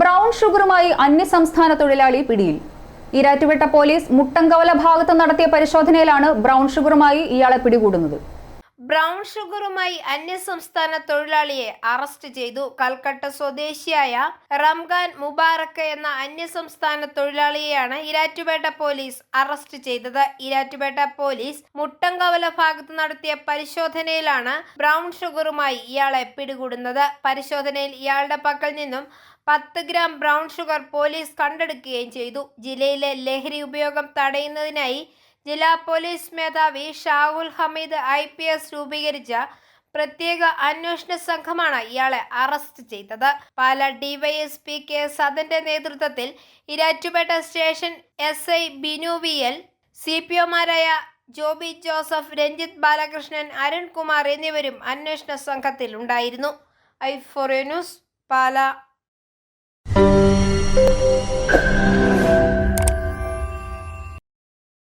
Brown ഷുഗറുമായി അന്യസംസ്ഥാന തൊഴിലാളി പിടിയിൽ. ഈരാറ്റുപേട്ട പോലീസ് മുട്ടങ്കവല ഭാഗത്ത് നടത്തിയ പരിശോധനയിലാണ് ബ്രൗൺ ഷുഗറുമായി ഇയാളെ പിടികൂടുന്നത്. ബ്രൗൺ ഷുഗറുമായി അന്യസംസ്ഥാന തൊഴിലാളിയെ അറസ്റ്റ് ചെയ്തു. കൽക്കട്ട സ്വദേശിയായ റംഖാൻ മുബാറക്ക് എന്ന അന്യസംസ്ഥാന തൊഴിലാളിയെയാണ് ഇരാറ്റുപേട്ട പോലീസ് അറസ്റ്റ് ചെയ്തത്. ഇരാറ്റുപേട്ട പോലീസ് മുട്ടങ്കവല ഭാഗത്ത് നടത്തിയ പരിശോധനയിലാണ് ബ്രൗൺ ഷുഗറുമായി ഇയാളെ പിടികൂടുന്നത്. പരിശോധനയിൽ ഇയാളുടെ പക്കൽ നിന്നും പത്ത് ഗ്രാം ബ്രൗൺ ഷുഗർ പോലീസ് കണ്ടെടുക്കുകയും ചെയ്തു. ജില്ലയിലെ ലഹരി ഉപയോഗം തടയുന്നതിനായി ജില്ലാ പോലീസ് മേധാവി Shahul Hameed I P S രൂപീകരിച്ച പ്രത്യേക അന്വേഷണ സംഘമാണ് ഇയാളെ അറസ്റ്റ് ചെയ്തത്. പാല ഡിവൈഎസ്പി കെ സദന്റെ നേതൃത്വത്തിൽ Erattupetta station S I Binu V L C P ഒമാരായ Joby Joseph Ranjith Balakrishnan Arunkumar എന്നിവരും അന്വേഷണ സംഘത്തിൽ ഉണ്ടായിരുന്നു ഐ ഫോർ ന്യൂസ് പാല.